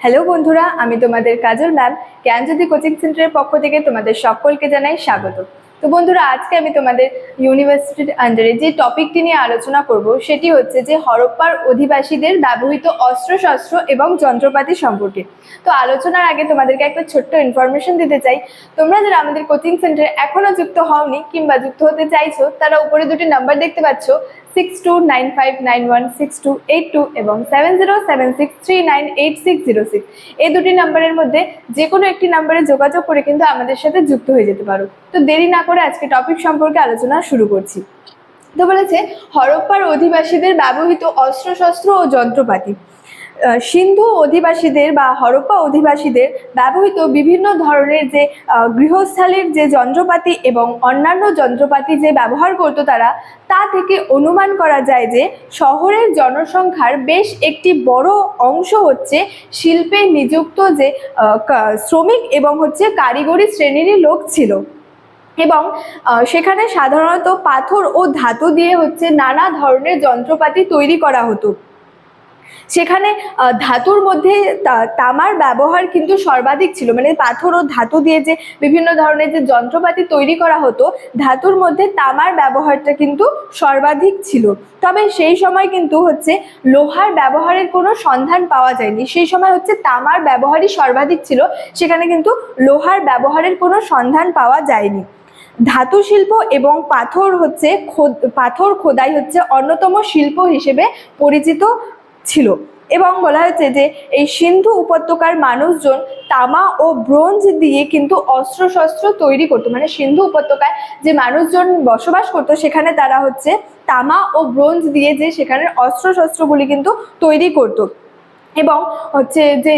Hello বন্ধুরা, আমি তোমাদের কাজল ম্যাম জ্ঞান জ্ঞানজ্যোতি কোচিং সেন্টারের পক্ষ থেকে তোমাদের সকলকে জানাই স্বাগত। তো বন্ধুরা, আজকে আমি তোমাদের ইউনিভার্সিটির আন্ডারে যে টপিকটি নিয়ে আলোচনা করব, সেটি হচ্ছে যে হরপ্পার অধিবাসীদের ব্যবহৃত অস্ত্রশস্ত্র এবং যন্ত্রপাতি সম্পর্কে। তো আলোচনার আগে তোমাদেরকে একটা ছোট্ট ইনফরমেশন দিতে চাই। তোমরা যারা আমাদের কোচিং সেন্টারে এখনও যুক্ত হওনি কিংবা যুক্ত হতে চাইছো, তারা উপরে দুটি নাম্বার দেখতে পাচ্ছ। Six two nine five nine one six two eight two এবং seven zero seven six three nine eight six zero six. এই দুটি নাম্বারের মধ্যে যে কোনো একটি নাম্বারে যোগাযোগ করে কিন্তু আমাদের সাথে যুক্ত হয়ে যেতে পারো। তো দেরি না করে আজকে টপিক সম্পর্কে আলোচনা শুরু করছি। তো বলেছে, হরপ্পার অধিবাসীদের ব্যবহৃত অস্ত্রশস্ত্র ও যন্ত্রপাতি। সিন্ধু অধিবাসীদের বা হরপ্পা অধিবাসীদের ব্যবহৃত বিভিন্ন ধরনের যে গৃহস্থালির যে যন্ত্রপাতি এবং অন্যান্য যন্ত্রপাতি যে ব্যবহার করতো তারা, তা থেকে অনুমান করা যায় যে শহরের জনসংখ্যার বেশ একটি বড় অংশ হচ্ছে শিল্পে নিযুক্ত যে শ্রমিক এবং হচ্ছে কারিগরি শ্রেণীরই লোক ছিল। এবং সেখানে সাধারণত পাথর ও ধাতু দিয়ে হচ্ছে নানা ধরনের যন্ত্রপাতি তৈরি করা হতো। সেখানে ধাতুর মধ্যে তামার ব্যবহার কিন্তু সর্বাধিক ছিল। মানে পাথর ও ধাতু দিয়ে যে বিভিন্ন ধরনের যে যন্ত্রপাতি তৈরি করা হতো, ধাতুর মধ্যে তামার ব্যবহারটা কিন্তু সর্বাধিক ছিল। তবে সেই সময় কিন্তু হচ্ছে লোহার ব্যবহারের কোনো সন্ধান পাওয়া যায়নি। সেই সময় হচ্ছে তামার ব্যবহারই সর্বাধিক ছিল। সেখানে কিন্তু লোহার ব্যবহারের কোনো সন্ধান পাওয়া যায়নি। ধাতু শিল্প এবং পাথর হচ্ছে পাথর খোদাই হচ্ছে অন্যতম শিল্প হিসেবে পরিচিত ছিল এবং বলা হয়েছে যে এই সিন্ধু উপত্যকার মানুষজন তামা ও ব্রোঞ্জ দিয়ে কিন্তু অস্ত্রশস্ত্র তৈরি করতো। মানে সিন্ধু উপত্যকায় যে মানুষজন বসবাস করতো, সেখানে তারা হচ্ছে তামা ও ব্রোঞ্জ দিয়ে যে সেখানের অস্ত্রশস্ত্রগুলি কিন্তু তৈরি করতো। এবং হচ্ছে যে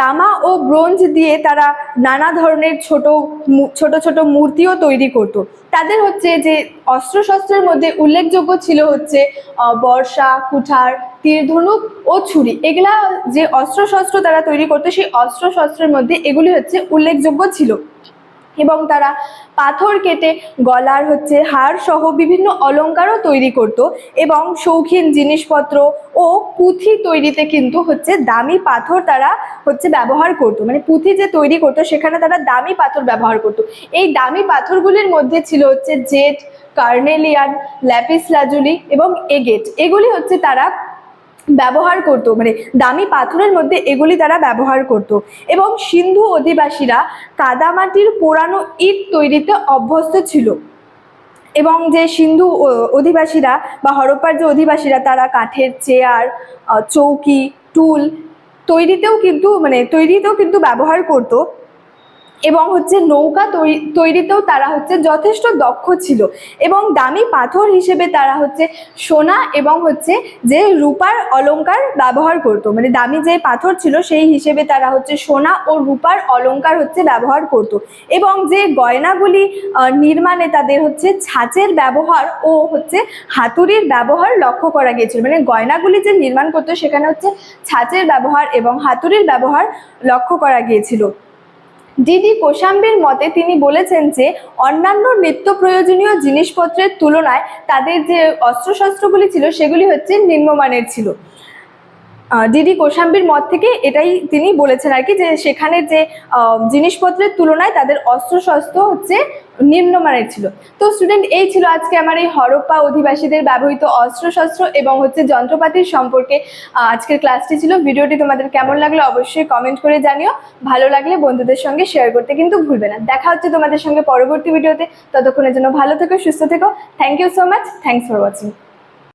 তামা ও ব্রোঞ্জ দিয়ে তারা নানা ধরনের ছোট ছোট ছোট মূর্তিও তৈরি করত। তাদের হচ্ছে যে অস্ত্রশস্ত্রের মধ্যে উল্লেখযোগ্য ছিল হচ্ছে বর্ষা, কুঠার তীরধনুক ও ছুরি। এগুলা যে অস্ত্রশস্ত্র তারা তৈরি করতো, সেই অস্ত্রশস্ত্রের মধ্যে এগুলি হচ্ছে উল্লেখযোগ্য ছিল। এবং তারা পাথর কেটে গলার হচ্ছে হার সহ বিভিন্ন অলংকারও তৈরি করত এবং শৌখিন জিনিসপত্র ও পুঁথি তৈরিতে কিন্তু হচ্ছে দামি পাথর তারা হচ্ছে ব্যবহার করত। মানে পুঁথি যে তৈরি করতো সেখানে তারা দামি পাথর ব্যবহার করত। এই দামি পাথরগুলির মধ্যে ছিল হচ্ছে জেট, কার্নেলিয়ান ল্যাপিস লাজুলি এবং এগেট। এগুলি হচ্ছে তারা ব্যবহার করতো মানে দামি পাথরের মধ্যে এগুলি তারা ব্যবহার করত। এবং সিন্ধু অধিবাসীরা কাদামাটির পোড়ানো ইট তৈরিতে অভ্যস্ত ছিল। এবং যে সিন্ধু অধিবাসীরা বা হরপ্পার যে অধিবাসীরা, তারা কাঠের চেয়ার চৌকি, টুল তৈরিতেও কিন্তু মানে তৈরিতেও কিন্তু ব্যবহার করতো। এবং হচ্ছে নৌকা তৈরি, তৈরিতেও তারা হচ্ছে যথেষ্ট দক্ষ ছিল। এবং দামি পাথর হিসেবে তারা হচ্ছে সোনা এবং হচ্ছে যে রূপার অলংকার ব্যবহার করতো। মানে দামি যে পাথর ছিল সেই হিসেবে তারা হচ্ছে সোনা ও রূপার অলংকার হচ্ছে ব্যবহার করতো। এবং যে গয়নাগুলি নির্মাণে তাদের হচ্ছে ছাঁচের ব্যবহার ও হচ্ছে হাতুড়ির ব্যবহার লক্ষ্য করা গিয়েছিল। মানে গয়নাগুলি যে নির্মাণ করতো সেখানে হচ্ছে ছাঁচের ব্যবহার এবং হাতুড়ির ব্যবহার লক্ষ্য করা গিয়েছিল। ডিডি কোশাম্বির মতে তিনি বলেছেন যে, অন্যান্য নিত্য প্রয়োজনীয় জিনিসপত্রের তুলনায় তাদের যে অস্ত্রশস্ত্রগুলি ছিল সেগুলি হচ্ছে নিম্নমানের ছিল। ডিডি কোশাম্বির মত থেকে এটাই তিনি বলেছেন আর কি যে সেখানে যে জিনিসপত্রের তুলনায় তাদের অস্ত্রশস্ত্র হচ্ছে নিম্নমানের ছিল। তো স্টুডেন্ট এই ছিল আজকে আমার এই হরপ্পা অধিবাসীদের ব্যবহৃত অস্ত্রশস্ত্র এবং হচ্ছে যন্ত্রপাতির সম্পর্কে আজকের ক্লাসটি ছিল। ভিডিওটি তোমাদের কেমন লাগল অবশ্যই কমেন্ট করে জানিও। ভালো লাগলে বন্ধুদের সঙ্গে শেয়ার করতে কিন্তু ভুলবে না। দেখা হচ্ছে তোমাদের সঙ্গে পরবর্তী ভিডিওতে ততক্ষণের জন্য ভালো থেকো, সুস্থ থেকো। Thank you so much thanks for watching